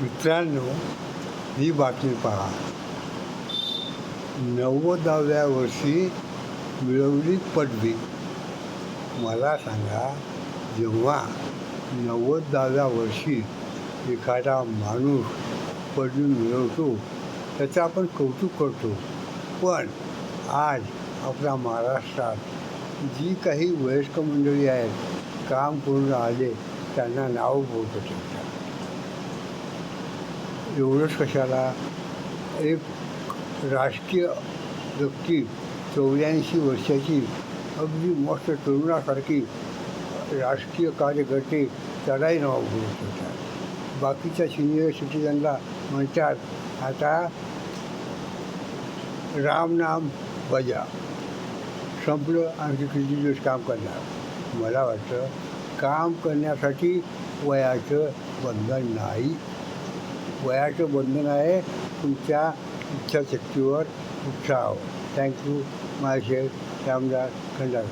मित्रांनो ही बातमी पहा. नव्वदाव्या वर्षी मिळवली पदवी. मला सांगा जेव्हा नव्वदाव्या वर्षी एखादा माणूस पदवी मिळवतो त्याचं आपण कौतुक करतो. पण आज आपल्या महाराष्ट्रात जी काही वयस्क मंडळी आहेत काम करून आले त्यांना नाव बोलतो त्यांच्या एवढंच कशाला? एक राजकीय व्यक्ती चौऱ्याऐंशी वर्षाची अगदी मस्त तरुणासारखी राजकीय कार्यकर्ते त्यालाही नाव बोलत होतात बाकीच्या सिनियर सिटीजनला म्हणतात आता राम नाम बजा. संपलं आणखी किती दिवस काम करणार? मला वाटतं काम करण्यासाठी वयाचं बंधन नाही. वयाचं बंधन आहे. तुमच्या इच्छाशक्तीवर उत्साह थँक्यू माझे रामदास खंडार